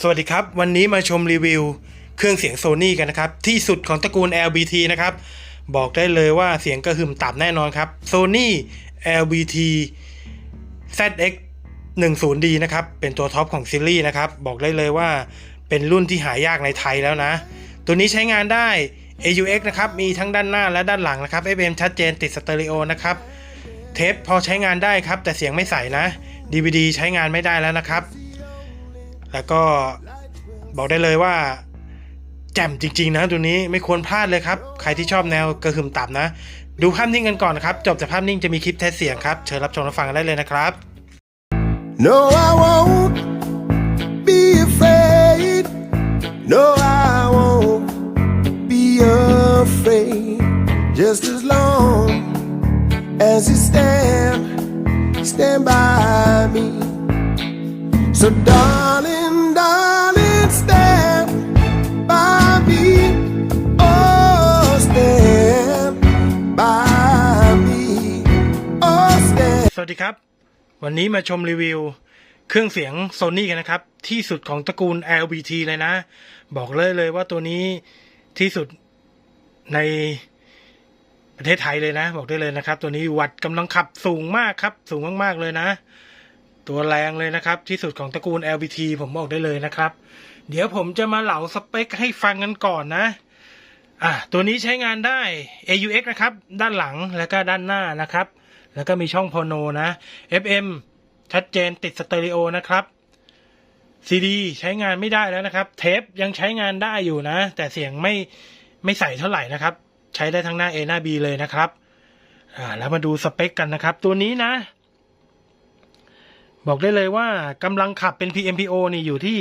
สวัสดีครับ วันนี้มาชมรีวิว เครื่องเสียงโซนี่กันนะครับ ที่สุดของตระกูล LBT นะครับ บอกได้เลยว่าเสียงกระหึ่มต่ำแน่นอนครับ Sony LBT ZX 10D นะครับ เป็นตัวท็อปของซีรีส์นะครับ บอกได้เลยว่าเป็นรุ่นที่หายากในไทยแล้วนะ ตัวนี้ใช้งานได้ AUX นะครับ มีทั้งด้านหน้าและด้านหลังนะครับ FM ชัดเจนติดสเตอริโอนะครับ เทปพอใช้งานได้ครับ แต่เสียงไม่ใสนะ DVD ใช้งานไม่ได้แล้วนะครับ แล้วก็บอกได้เลยว่าแจ่มจริง ๆ นะตัวนี้ไม่ควรพลาดเลยครับ ใครที่ชอบแนวกระหึ่มต่ำนะ ดูภาพนิ่งกันก่อนนะครับ จบจากภาพนิ่งจะมีคลิปเทสเสียงครับ เชิญรับชมรับฟังกันได้เลยนะครับ No, I won't be afraid. No, I won't be afraid. Just as long as you stand, stand by me. So, darling, darling, ดีครับ วันนี้มาชมรีวิว เครื่องเสียง Sony กันนะครับ ที่สุดของตระกูล LBT เลยนะ บอกเลยเลยว่าตัวนี้ที่สุดในประเทศไทยเลยนะ บอกได้เลยนะครับ ตัวนี้วัดกำลังขับสูงมากครับ สูงมากๆเลยนะ ตัวแรงเลยนะครับ ที่สุดของตระกูล LBT ผมบอกได้เลยนะครับ เดี๋ยวผมจะมาเหลาสเปคให้ฟังกันก่อนนะอะตัวนี้ใช้งานได้ AUX นะครับ ด้านหลังแล้วก็ด้านหน้านะครับ แล้วก็มีช่องโพโนนะ FM ชัดเจนติดสเตอริโอนะครับ CD ใช้งานไม่ได้แล้วนะครับ เทปยังใช้งานได้อยู่นะ แต่เสียงไม่ไม่ใส่เท่าไหร่นะครับ ใช้ได้ทั้งหน้า A หน้า B เลยนะครับอ่าแล้วมาดูสเปคกันนะครับ ตัวนี้นะ บอกได้เลยว่ากำลังขับเป็น PMPO นี่อยู่ที่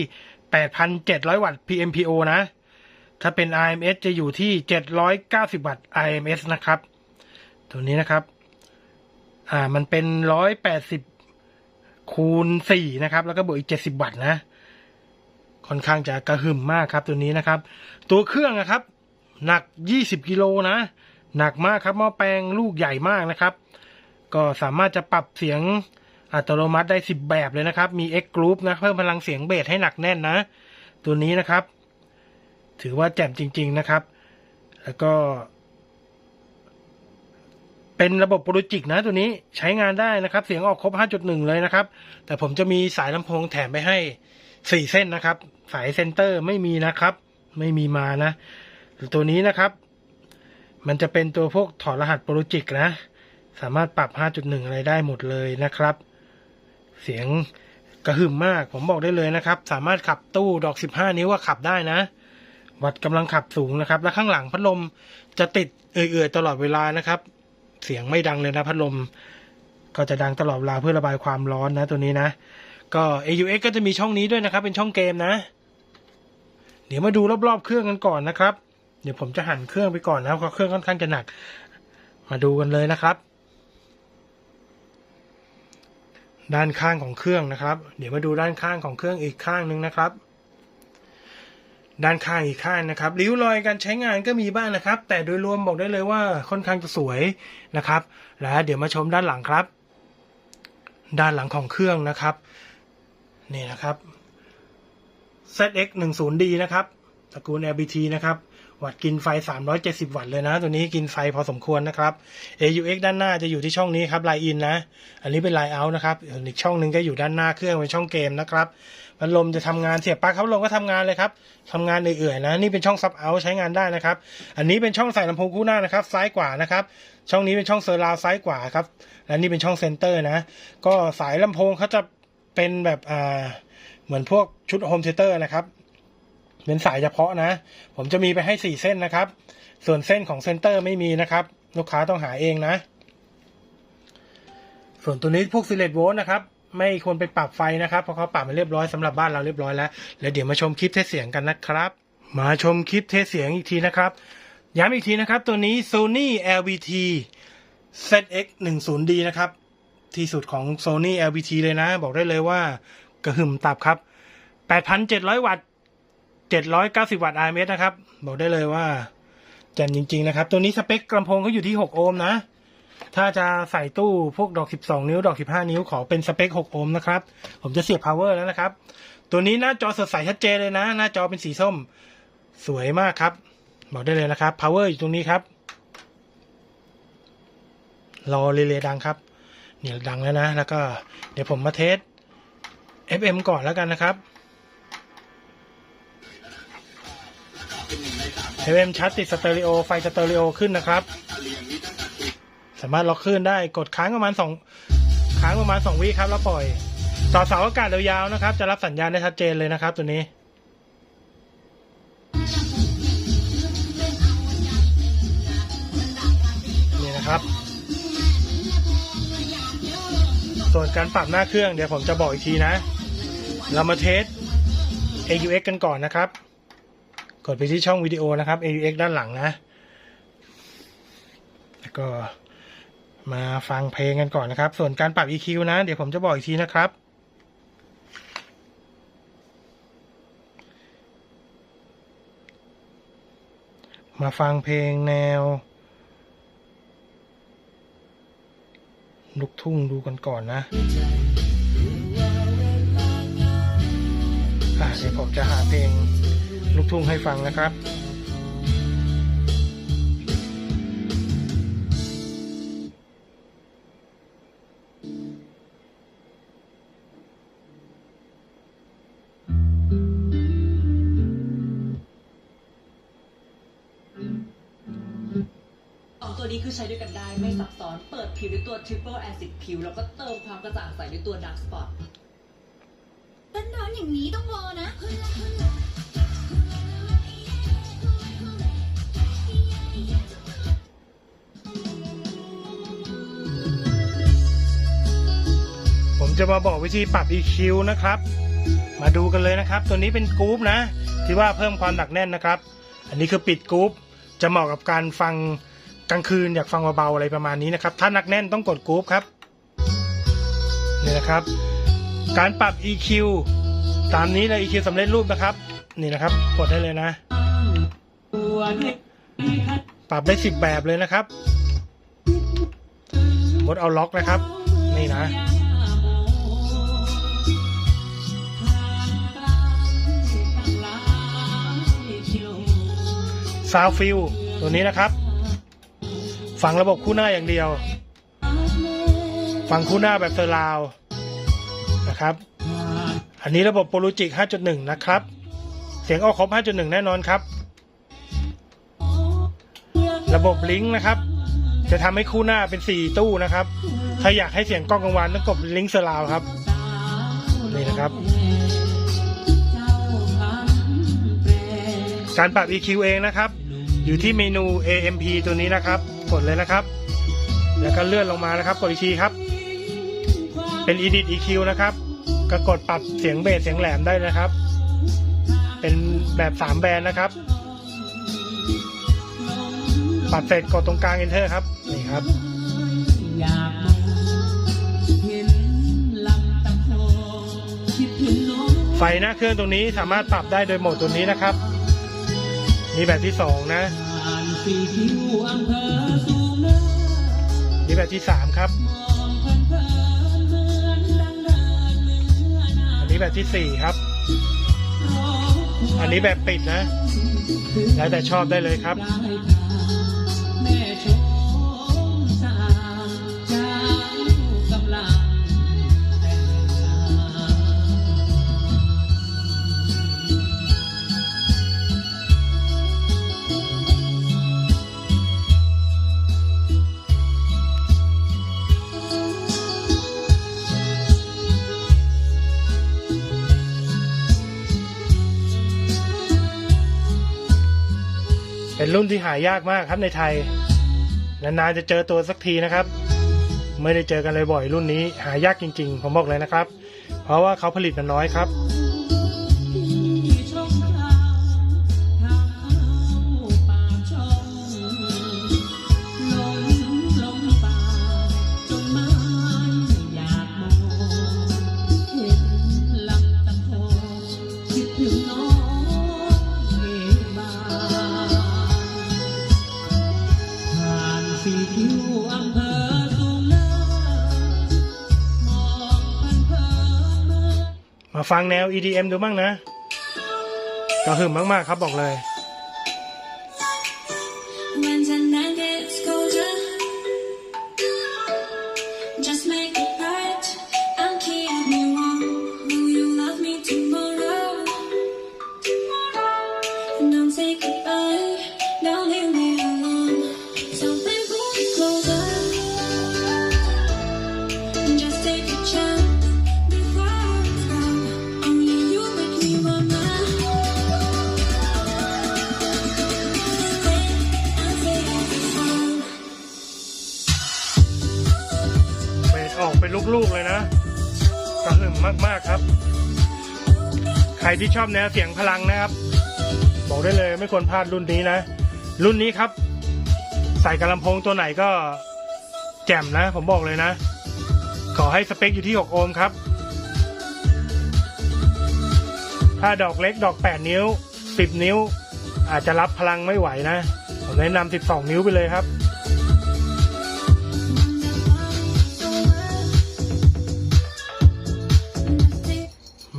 8,700 วัตต์ PMPO นะ ถ้าเป็น RMS จะอยู่ที่ 790 วัตต์ RMS นะครับ ตัวนี้นะครับ อ่า มันเป็นร้อยแปดสิบคูณสี่นะครับ แล้วก็บวกอีกเจ็ดสิบวัตต์นะ ค่อนข้างจะกระหึ่มมากครับตัวนี้นะครับ ตัวเครื่องนะครับ หนักยี่สิบกิโลนะ หนักมากครับหม้อแปลงลูกใหญ่มากนะครับ ก็สามารถจะปรับเสียงอัตโนมัติได้สิบแบบเลยนะครับ มี X Group นะ เพิ่มพลังเสียงเบสให้หนักแน่นนะ ตัวนี้นะครับ ถือว่าแจ่มจริง ๆนะครับ แล้วก็ เป็นระบบโปรจิกนะตัวนี้ใช้งานได้นะครับ เสียงออกครบ 5.1 เลยนะครับ แต่ผมจะมีสายลำโพงแถมไปให้ 4 เส้นนะครับ สายเซนเตอร์ไม่มีนะครับ ไม่มีมานะ ตัวนี้นะครับ มันจะเป็นตัวพวกถอดรหัสโปรจิกนะ สามารถปรับ 5.1 อะไรได้หมดเลยนะครับ เสียงกระหึ่มมากผมบอกได้เลยนะครับ สามารถขับตู้ดอก 15 นิ้วก็ขับได้นะ วัดกำลังขับสูงนะครับ และข้างหลังพัดลมจะติดเอื่อยๆตลอดเวลานะครับ เสียงไม่ดังเลยนะพัดลม ก็จะดังตลอดเวลาเพื่อระบายความร้อนนะตัวนี้นะ ก็ AUX ก็จะมีช่องนี้ด้วยนะครับ เป็นช่องเกมนะ เดี๋ยวมาดูรอบๆเครื่องกันก่อนนะครับ เดี๋ยวผมจะหันเครื่องไปก่อนนะเพราะเครื่องค่อนข้างจะหนัก มาดูกันเลยนะครับ ด้านข้างของเครื่องนะครับ เดี๋ยวมาดูด้านข้างของเครื่องอีกข้างหนึ่งนะครับ ด้านข้างอีกข้างนะครับริ้วรอยการใช้งานก็มีบ้างนะครับ แต่โดยรวมบอกได้เลยว่าค่อนข้างจะสวยนะครับ แล้วเดี๋ยวมาชมด้านหลังครับ ด้านหลังของเครื่องนะครับนี่นะครับ ZX 1 0 D นะครับตระกูล LBT นะครับ วัดกินไฟ 370 วัตต์เลยนะ ตัวนี้กินไฟพอสมควรนะครับ AUX ด้านหน้าจะอยู่ที่ช่องนี้ครับไลน์อินนะ อันนี้เป็นไลน์เอาท์นะครับอีกช่องหนึ่งก็อยู่ด้านหน้าเครื่องเป็นช่องเกมนะครับพัดลมจะทำงานเสียบปลั๊กครับลมก็ทำงานเลยครับทำงานเอื่อยๆนะนี่เป็นช่องซับเอาใช้งานได้นะครับ อันนี้เป็นช่องใส่ลำโพงคู่หน้านะครับ ซ้ายกว่านะครับช่องนี้เป็นช่องเซอร์ราวซ้ายกว่าครับและนี่เป็นช่องเซนเตอร์นะ ก็สายลำโพงเขาจะเป็นแบบอ่าเหมือนพวกชุดโฮมเทเตอร์นะครับ เป็นสายเฉพาะนะ ผมจะมีไปให้สี่เส้นนะครับ ส่วนเส้นของเซนเตอร์ไม่มีนะครับ ลูกค้าต้องหาเองนะ ส่วนตัวนี้พวกซิเลตโวลต์นะครับ ไม่ควรไปปรับไฟนะครับเพราะเขาปรับมาเรียบร้อยสำหรับบ้านเราเรียบร้อยแล้ว แล้วเดี๋ยวมาชมคลิปเทสเสียงกันนะครับ มาชมคลิปเทสเสียงอีกทีนะครับย้ำอีกทีนะครับ ตัวนี้ Sony LVT ZX 1 0 D นะครับ ที่สุดของ Sony LVT เลยนะ บอกได้เลยว่า กระหึ่มตับครับ 8,700 วัตต์ 790 วัตต์ RMS นะครับ บอกได้เลยว่าแจ่มจริง ๆ นะครับ ตัวนี้สเปคลำโพงเขาอยู่ที่ 6 โอห์มนะ ถ้าจะใส่ตู้พวกดอก 12 นิ้ว ดอก 15 นิ้ว ขอเป็นสเปค 6 โอห์มนะครับ ผมจะเสียบ power แล้วนะครับ ตัวนี้หน้าจอสดใสชัดเจนเลยนะ หน้าจอเป็นสีส้ม สวยมากครับ บอกได้เลยนะครับ power อยู่ตรงนี้ครับ รอเรเลดังครับ เนี่ยดังแล้วนะ แล้วก็เดี๋ยวผมมาเทส FM ก่อนแล้วกันนะครับ FM ชัดติดสเตอริโอไฟสเตอริโอขึ้นนะครับ สามารถล็อกคลื่นได้กดค้างประมาณสองค้างประมาณสองวิครับแล้วปล่อย ต่อเสาอากาศยาวๆนะครับ จะรับสัญญาณได้ชัดเจนเลยนะครับ ตัวนี้นี่นะครับ ส่วนการปรับหน้าเครื่องเดี๋ยวผมจะบอกอีกทีนะ เรามาเทส AUX กันก่อนนะครับ กดไปที่ช่องวิดีโอนะครับ AUX ด้านหลังนะ แล้วก็มาฟังเพลงกันก่อนนะครับ ส่วนการปรับ EQ นะ เดี๋ยวผมจะบอกอีกทีนะครับมาฟังเพลงแนว ลูกทุ่งดูกันก่อนนะ อะเดี๋ยวผมจะหาเพลง ลูกทุ่งให้ฟังนะครับสองตัวนี้คือใช้ด้วยกันได้ไม่ซับซ้อนเปิดผิวด้วยตัว Triple Acid ผิว แล้วก็เติมความกระจ่างใสด้วยตัว Dark Spot ร้อนๆอย่างนี้ต้องรอนะผม จะมาบอกวิธีปรับ EQ นะครับ มาดูกันเลยนะครับ ตัวนี้เป็นกรุ๊ปนะ ที่ว่าเพิ่มความหนักแน่นนะครับ อันนี้คือปิดกรุ๊ปจะเหมาะกับการฟังกลางคืนอยากฟังเบาๆอะไรประมาณนี้นะครับ ถ้าหนักแน่นต้องกดกรุ๊ปครับนี่นะครับ การปรับ EQ ตามนี้เลย EQ สำเร็จรูปนะครับ นี่นะครับกดได้เลยนะ ปรับได้สิบแบบเลยนะครับ กดเอาล็อกนะครับ นี่นะ ซาวฟิลตัวนี้นะครับฟังระบบคู่หน้าอย่างเดียวฟังคู่หน้าแบบเซอร์ราวนะครับ อันนี้ระบบโปรลูจิก 5.1 นะครับ เสียงออกครบ 5.1 แน่นอนครับ ระบบลิงก์นะครับ จะทำให้คู่หน้าเป็น 4 ตู้นะครับ ถ้าอยากให้เสียงกล้องกลางวันต้องกดลิงก์เซอร์ราวครับ นี่นะครับการปรับ EQ เองนะครับ อยู่ที่เมนู AMP ตัวนี้นะครับ กดเลยนะครับ แล้วก็เลื่อนลงมานะครับ กดอีกทีครับ เป็น Edit EQ นะครับ ก็กดปรับเสียงเบสเสียงแหลมได้นะครับ เป็นแบบ 3 แบนนะครับ ปรับเสร็จกดตรงกลาง Enter ครับ นี่ครับไฟหน้าเครื่องตรงนี้สามารถปรับได้โดยโหมดตัวนี้นะครับ นี่แบบที่สองนะผ่านสีผิวอำเภอสูงเนินนี่แบบที่สามครับมองเพลินเพลินเหมือนดังเดินเมื่อนาอันนี้แบบที่สี่ครับร้องอันนี้แบบปิดนะ แล้วแต่ชอบได้เลยครับ รุ่นที่หายากมากครับในไทย นานๆจะเจอตัวสักทีนะครับ ไม่ได้เจอกันเลยบ่อยรุ่นนี้หายากจริง ๆ ผมบอกเลยนะครับ เพราะว่าเขาผลิตมันน้อยครับ ฟังแนว EDM ดูบ้างนะกระหึ่มมากๆครับบอกเลย ออกเป็นลูกๆเลยนะกระหึ่มมากๆครับ ใครที่ชอบแนวเสียงพลังนะครับ บอกได้เลยไม่ควรพลาดรุ่นนี้นะ รุ่นนี้ครับ ใส่กระลำโพงตัวไหนก็แจ่มนะ ผมบอกเลยนะ ขอให้สเปคอยู่ที่ 6 โอห์มครับ ถ้าดอกเล็กดอก 8 นิ้ว 10 นิ้ว อาจจะรับพลังไม่ไหวนะ ผมแนะนำ12 นิ้วไปเลยครับ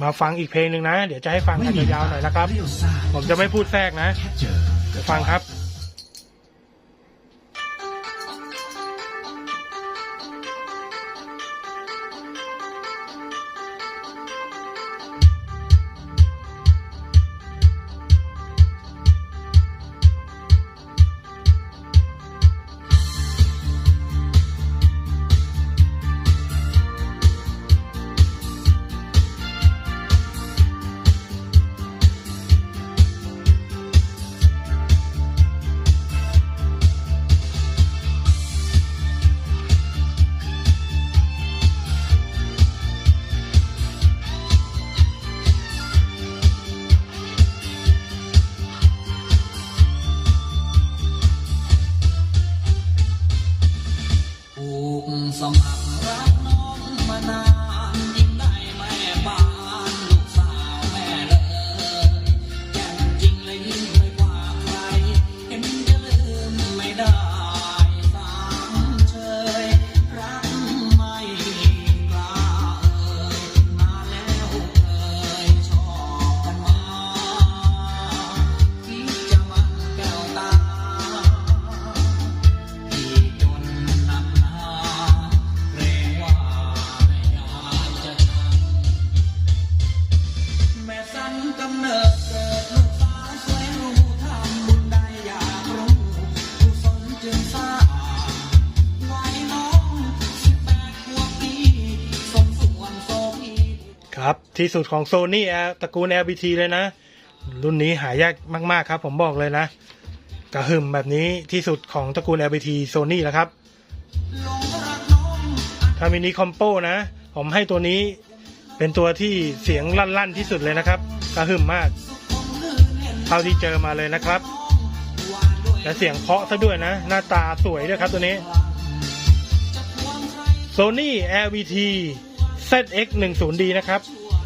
มาฟังอีกเพลงหนึ่งนะ เดี๋ยวจะให้ฟังกันยาวๆหน่อยนะครับ ผมจะไม่พูดแทรกนะ ฟังครับ ที่สุดของโซนี่ตระกูล LBT เลยนะ รุ่นนี้หายากมากๆครับ ผมบอกเลยนะ กระหึ่มแบบนี้ที่สุดของตระกูล LBT โซนี่แล้วครับหลงรักน้องถ้ามินิคอมโปนะ ผมให้ตัวนี้เป็นตัวที่เสียงลั่นๆที่สุดเลยนะครับ กระหึ่มมากเท่าที่เจอมาเลยนะครับ และเสียงเพาะซะด้วยนะ หน้าตาสวยด้วยครับตัวนี้ Sony LBT ZX 1 0 D นะครับ